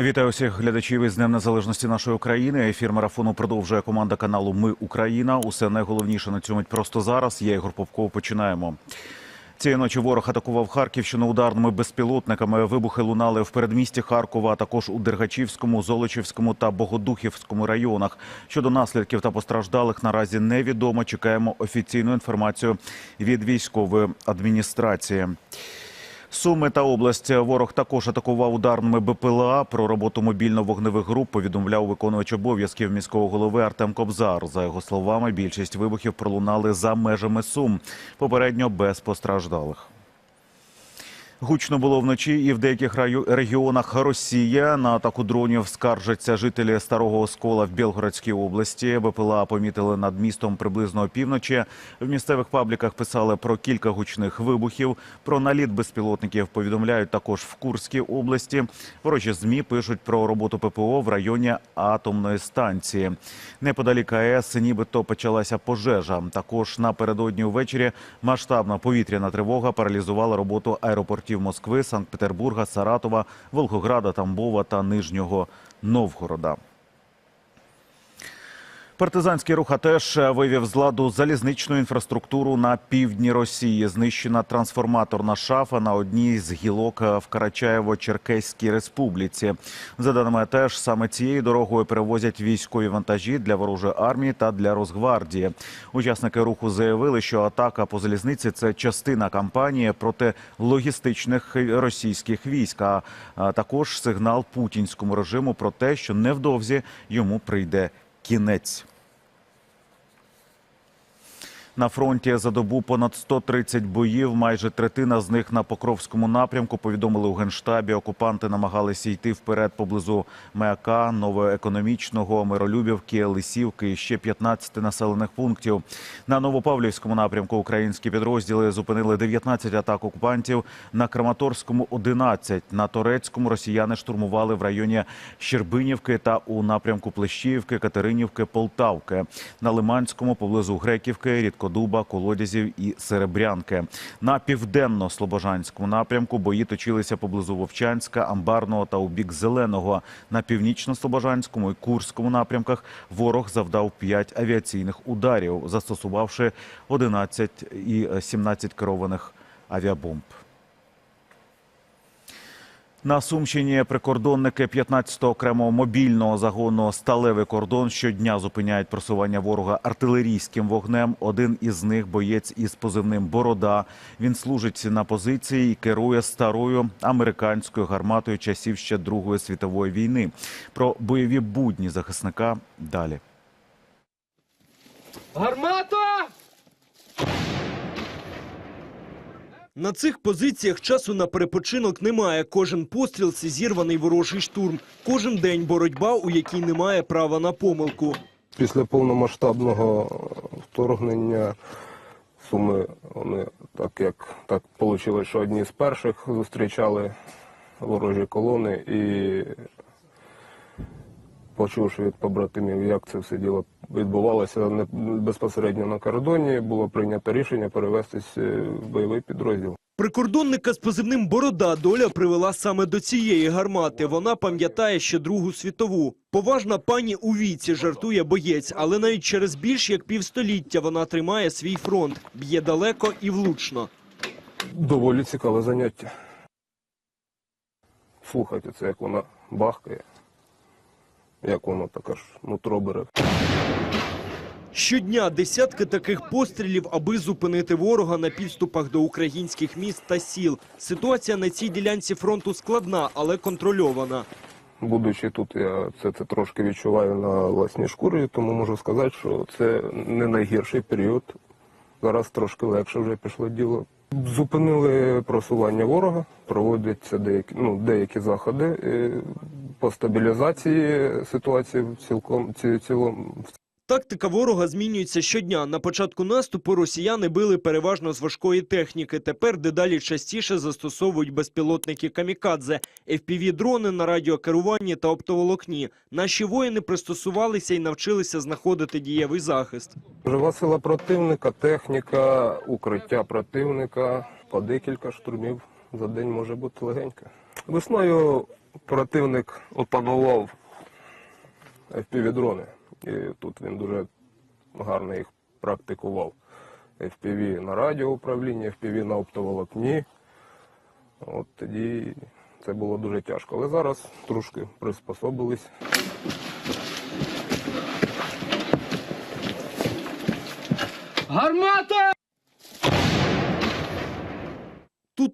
Вітаю всіх глядачів із Днем Незалежності нашої України. Ефір марафону продовжує команда каналу Ми Україна. Усе найголовніше на цьому просто зараз. Я Ігор Попков. Починаємо. Цієї ночі ворог атакував Харківщину ударними безпілотниками. Вибухи лунали в передмісті Харкова, а також у Дергачівському, Золочівському та Богодухівському районах. Щодо наслідків та постраждалих наразі невідомо. Чекаємо офіційну інформацію від військової адміністрації. Суми та область ворог також атакував ударними БПЛА. Про роботу мобільно-вогневих груп повідомляв виконувач обов'язків міського голови Артем Кобзар. За його словами, більшість вибухів пролунали за межами Сум, попередньо без постраждалих. Гучно було вночі і в деяких регіонах Росія. На атаку дронів скаржаться жителі Старого Оскола в Білгородській області. БПЛА помітили над містом приблизно опівночі. В місцевих пабліках писали про кілька гучних вибухів. Про наліт безпілотників повідомляють також в Курській області. Ворожі змі пишуть про роботу ППО в районі атомної станції. Неподалік АЕС нібито почалася пожежа. Також напередодні ввечері масштабна повітряна тривога паралізувала роботу аеропортів Москви, Санкт-Петербурга, Саратова, Волгограда, Тамбова та Нижнього Новгорода. Партизанський рух АТЕШ вивів з ладу залізничну інфраструктуру на півдні Росії. Знищена трансформаторна шафа на одній з гілок в Карачаєво-Черкеській республіці. За даними АТЕШ, саме цією дорогою перевозять військові вантажі для ворожої армії та для Росгвардії. Учасники руху заявили, що атака по залізниці це частина кампанії проти логістичних російських військ, а також сигнал путінському режиму про те, що невдовзі йому прийде кінець. На фронті за добу понад 130 боїв, майже третина з них на Покровському напрямку. Повідомили у генштабі. Окупанти намагалися йти вперед поблизу Меака, Новоекономічного, Миролюбівки, Лисівки і ще 15 населених пунктів. На Новопавлівському напрямку українські підрозділи зупинили 19 атак окупантів. На Краматорському 11. На Торецькому росіяни штурмували в районі Щербинівки та у напрямку Плещіївки, Катеринівки, Полтавки. На Лиманському поблизу Греківки, Рідкодуба, Колодязів і Серебрянки. На південно-слобожанському напрямку бої точилися поблизу Вовчанська, Амбарного та у бік Зеленого. На північно-слобожанському і Курському напрямках ворог завдав 5 авіаційних ударів, застосувавши 11 і 17 керованих авіабомб. На Сумщині прикордонники 15-го окремого мобільного загону «Сталевий кордон» щодня зупиняють просування ворога артилерійським вогнем. Один із них – боєць із позивним «Борода». Він служить на позиції і керує старою американською гарматою часів ще Другої світової війни. Про бойові будні захисника далі. Гармата! На цих позиціях часу на перепочинок немає. Кожен постріл це зірваний ворожий штурм. Кожен день боротьба, у якій немає права на помилку. Після повномасштабного вторгнення суми вони так як так вийшло, що одні з перших зустрічали ворожі колони і почувши від побратимів, як це все діло відбувалося не- безпосередньо на кордоні, було прийнято рішення перевестись е, в бойовий підрозділ. Прикордонника з позивним Борода доля привела саме до цієї гармати. Вона пам'ятає ще Другу світову. Поважна пані у віці жартує боєць, але навіть через більш як півстоліття вона тримає свій фронт, б'є далеко і влучно. Доволі цікаве заняття. Слухайте, це як вона бахкає, як воно таке ж нутро бере. Щодня десятки таких пострілів, аби зупинити ворога на підступах до українських міст та сіл. Ситуація на цій ділянці фронту складна, але контрольована. Будучи тут, я це, це трошки відчуваю на власній шкурі, тому можу сказати, що це не найгірший період. Зараз трошки легше вже пішло діло. Зупинили просування ворога, проводяться деякі, ну, деякі заходи е, по стабілізації ситуації в цілком, цілому, Тактика ворога змінюється щодня. На початку наступу росіяни били переважно з важкої техніки. Тепер дедалі частіше застосовують безпілотники камікадзе, FPV-дрони на радіокеруванні та оптоволокні. Наші воїни пристосувалися і навчилися знаходити дієвий захист. Жива сила противника, техніка, укриття противника. По декілька штурмів за день може бути легенько. Весною Противник опанував FPV-дрони. І тут він дуже гарно їх практикував. FPV на радіоуправлінні, FPV на оптоволокні. От тоді це було дуже тяжко. Але зараз трошки приспособились.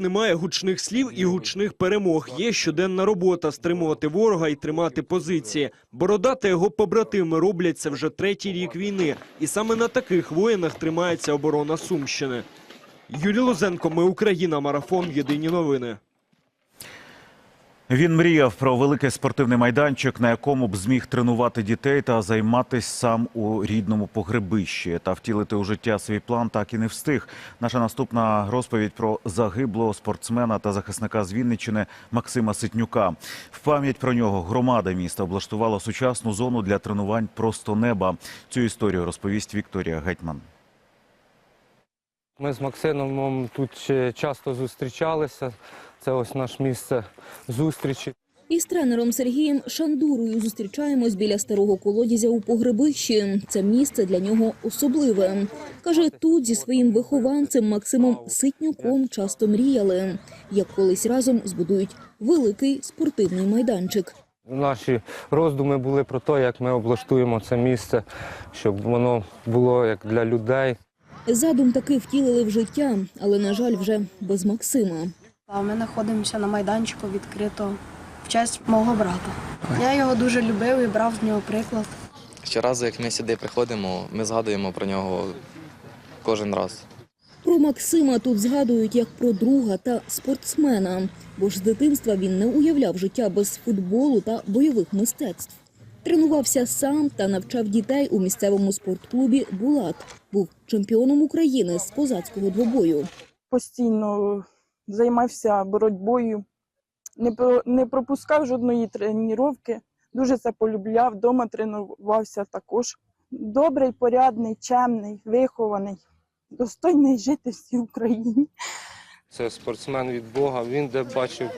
Немає гучних слів і гучних перемог. Є щоденна робота стримувати ворога і тримати позиції. Борода та його побратими роблять це вже третій рік війни, і саме на таких воїнах тримається оборона Сумщини. Юрій Лозенко, ми Україна. Марафон. Єдині новини. Він мріяв про великий спортивний майданчик, на якому б зміг тренувати дітей та займатися сам у рідному погребищі. Та втілити у життя свій план так і не встиг. Наша наступна розповідь про загиблого спортсмена та захисника з Вінниччини Максима Ситнюка. В пам'ять про нього громада міста облаштувала сучасну зону для тренувань просто неба. Цю історію розповість Вікторія Гетьман. Ми з Максимом тут часто зустрічалися. Це ось наше місце зустрічі. Із тренером Сергієм Шандурою зустрічаємось біля старого колодязя у погребищі. Це місце для нього особливе. Каже, тут зі своїм вихованцем Максимом Ситнюком часто мріяли, як колись разом збудують великий спортивний майданчик. Наші роздуми були про те, як ми облаштуємо це місце, щоб воно було як для людей. Задум таки втілили в життя, але на жаль, вже без Максима. А Ми знаходимося на майданчику відкрито в честь мого брата. Я його дуже любив і брав з нього приклад. Щоразу, як ми сюди приходимо, ми згадуємо про нього кожен раз. Про Максима тут згадують як про друга та спортсмена, бо ж з дитинства він не уявляв життя без футболу та бойових мистецтв. Тренувався сам та навчав дітей у місцевому спортклубі Булат. Був чемпіоном України з козацького двобою. постійно займався боротьбою, не, про- не пропускав жодної тренування, дуже це полюбляв, вдома тренувався також. Добрий, порядний, чемний, вихований, достойний жити в цій Україні. Це спортсмен від Бога. Він де бачив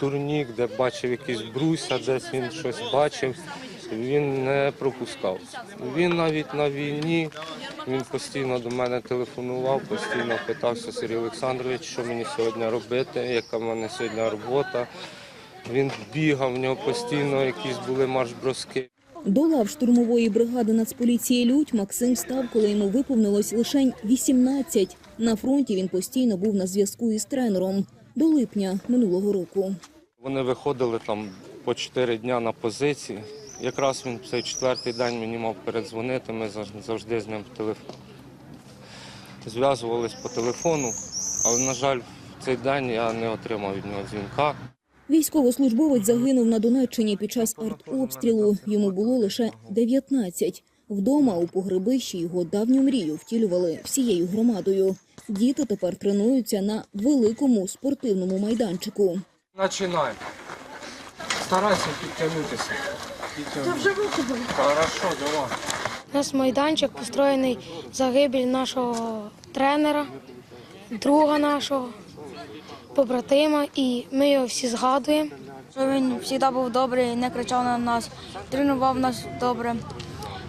турнік, де бачив якісь бруся, десь він щось бачив. Він не пропускав. Він навіть на війні він постійно до мене телефонував, постійно питався Сергій Олександрович, що мені сьогодні робити, яка в мене сьогодні робота. Він бігав, в нього постійно якісь були марш-броски. До лав штурмової бригади Нацполіції Людь Максим став, коли йому виповнилось лише 18. На фронті він постійно був на зв'язку із тренером до липня минулого року. Вони виходили там по 4 дня на позиції. Якраз він цей четвертий день мені мав передзвонити, ми зав- завжди з ним. Зв'язувались по телефону, але, на жаль, в цей день я не отримав від нього дзвінка. Військовослужбовець загинув на Донеччині під час артобстрілу. Йому було лише 19. Вдома у погребищі його давню мрію втілювали всією громадою. Діти тепер тренуються на великому спортивному майданчику. Починай. Старайся підтягнутися. Хорошо, давай. У нас майданчик построєний загибель нашого тренера, друга нашого, побратима, і ми його всі згадуємо. Що він завжди був добрий, не кричав на нас, тренував нас добре.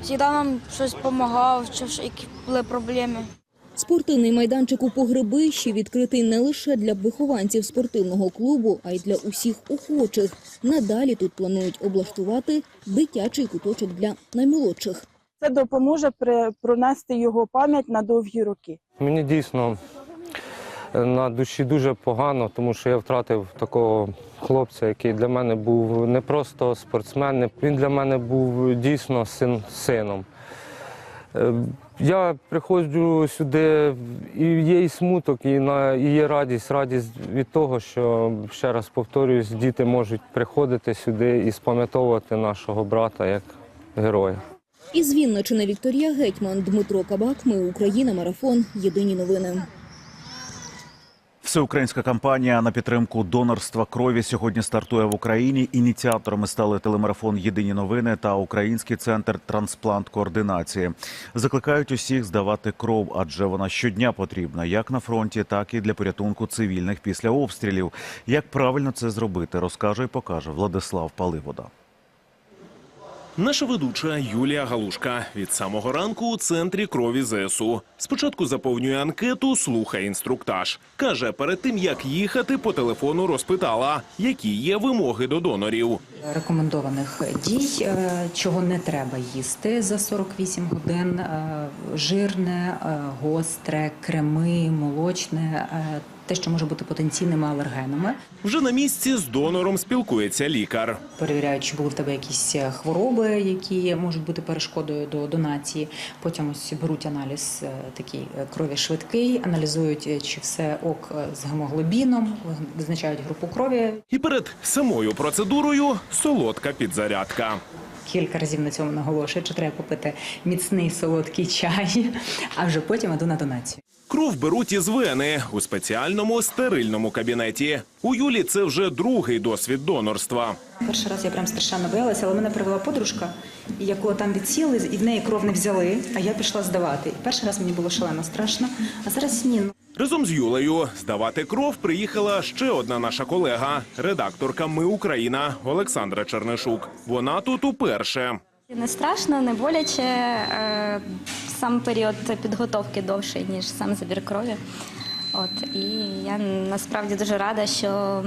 Завжди нам щось допомагав, які були проблеми. Спортивний майданчик у погребищі відкритий не лише для вихованців спортивного клубу, а й для усіх охочих. Надалі тут планують облаштувати дитячий куточок для наймолодших. Це допоможе пронести його пам'ять на довгі роки. Мені дійсно е, на душі дуже погано, тому що я втратив такого хлопця, який для мене був не просто спортсмен, він для мене був дійсно син, сином. Я приходжу сюди, і є і смуток, і, на, і є радість, радість від того, що, ще раз повторююсь, діти можуть приходити сюди і спам'ятовувати нашого брата як героя. Із Вінничини Вікторія Гетьман, Дмитро Кабак. Ми Україна. Марафон. Єдині новини. Всеукраїнська кампанія на підтримку донорства крові сьогодні стартує в Україні. Ініціаторами стали телемарафон Єдині новини та Український центр трансплант координації. Закликають усіх здавати кров, адже вона щодня потрібна як на фронті, так і для порятунку цивільних після обстрілів. Як правильно це зробити, розкаже і покаже Владислав Паливода. Наша ведуча Юлія Галушка від самого ранку у центрі крові ЗСУ. Спочатку заповнює анкету, слухає інструктаж. Каже, перед тим як їхати, по телефону розпитала, які є вимоги до донорів. рекомендованих дій, е, чого не треба їсти за 48 годин: е, жирне, е, гостре, креми, молочне, те, що може бути потенційними алергенами. Вже на місці з донором спілкується лікар. Перевіряють, чи були в тебе якісь е, хвороби, які можуть бути перешкодою до донації. Потім ось беруть аналіз е, такий е, крові швидкий, аналізують, чи все ок з гемоглобіном, визначають групу крові. І перед самою процедурою солодка підзарядка. Кілька разів на цьому наголошую, що треба попити міцний солодкий чай, а вже потім іду на донацію. Кров беруть із вени у спеціальному стерильному кабінеті. У Юлі це вже другий досвід донорства. Перший раз я прям страшенно боялася, але мене привела подружка, якого там відсіли, і в неї кров не взяли, а я пішла здавати. І перший раз мені було шалено страшно, а зараз ні. Ну, Разом з Юлею здавати кров приїхала ще одна наша колега, редакторка Ми Україна Олександра Чернишук. Вона тут уперше. Не страшно, не боляче. Сам період підготовки довший, ніж сам забір крові. От і я насправді дуже рада, що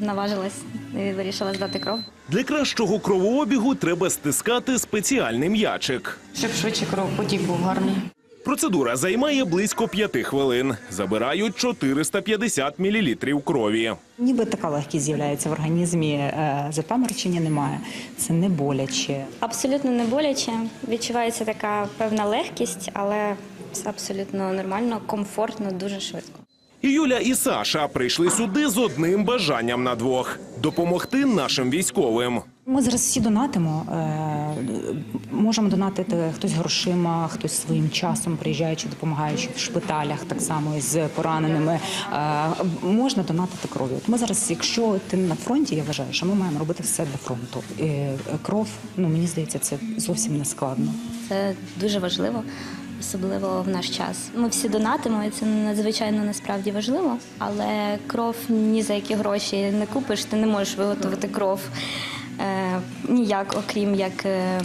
наважилась і вирішила здати кров. Для кращого кровообігу треба стискати спеціальний м'ячик. щоб швидше кров потік був гарний. Процедура займає близько п'яти хвилин. Забирають 450 мл крові. Ніби така легкість з'являється в організмі, е, запаморочення немає. Це не боляче. Абсолютно не боляче. Відчувається така певна легкість, але все абсолютно нормально, комфортно, дуже швидко. І Юля і Саша прийшли сюди з одним бажанням на двох допомогти нашим військовим. Ми зараз всі донатимо. е, Можемо донатити хтось грошима, хтось своїм часом, приїжджаючи, допомагаючи в шпиталях, так само з пораненими. Е, Можна донатити кров'ю. От ми зараз, якщо ти на фронті, я вважаю, що ми маємо робити все для фронту. Кров, ну мені здається, це зовсім не складно. Це дуже важливо, особливо в наш час. Ми всі донатимо, і це надзвичайно насправді важливо. Але кров ні за які гроші не купиш, ти не можеш виготовити кров ніяк, окрім як е,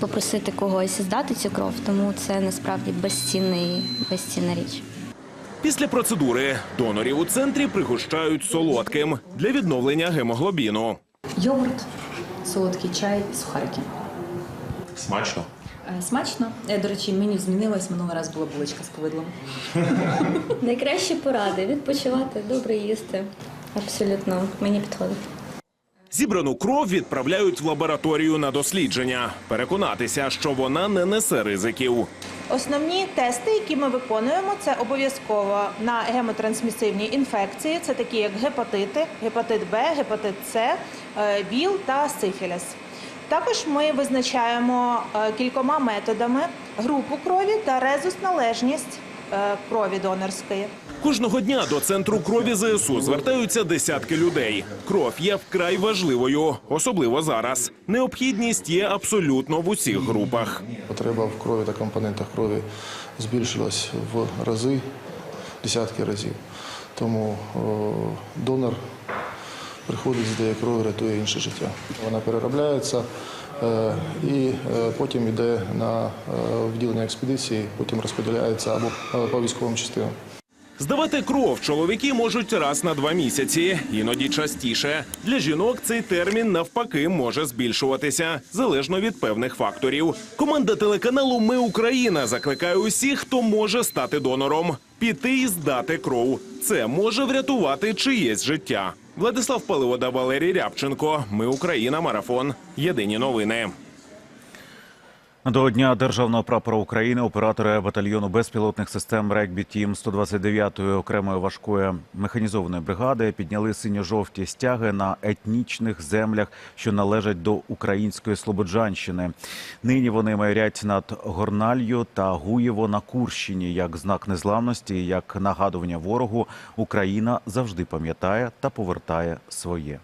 попросити когось здати цю кров. Тому це насправді безцінний, безцінна річ. Після процедури донорів у центрі пригощають солодким для відновлення гемоглобіну. Йогурт, солодкий чай, сухарики. Смачно. Е, Смачно. Е, До речі, меню змінилось. Минулий раз була булочка з повидлом. Найкращі поради відпочивати, добре їсти. Абсолютно мені підходить. Зібрану кров відправляють в лабораторію на дослідження, переконатися, що вона не несе ризиків. Основні тести, які ми виконуємо, це обов'язково на гемотрансмісивні інфекції. Це такі як гепатити, гепатит Б, гепатит С, е, ВІЛ та сифіліс. Також ми визначаємо е, кількома методами групу крові та резус-належність е, крові донорської. Кожного дня до центру крові ЗСУ звертаються десятки людей. Кров є вкрай важливою, особливо зараз. Необхідність є абсолютно в усіх групах. Потреба в крові та компонентах крові збільшилась в рази, десятки разів. Тому донор приходить, здає кров, рятує інше життя. Вона переробляється е, і е, потім йде на е, відділення експедиції, потім розподіляється або по військовим частинам. Здавати кров чоловіки можуть раз на два місяці, іноді частіше. Для жінок цей термін навпаки може збільшуватися залежно від певних факторів. Команда телеканалу Ми Україна закликає усіх, хто може стати донором, піти і здати кров. Це може врятувати чиєсь життя. Владислав Паливода, Валерій Рябченко. Ми Україна. Марафон. Єдині новини. До Дня державного прапора України оператори батальйону безпілотних систем регбі Тім 129-ї окремої важкої механізованої бригади підняли синьо-жовті стяги на етнічних землях, що належать до української Слободжанщини. Нині вони майорять над Горналью та Гуєво на Курщині як знак незламності, як нагадування ворогу. Україна завжди пам'ятає та повертає своє.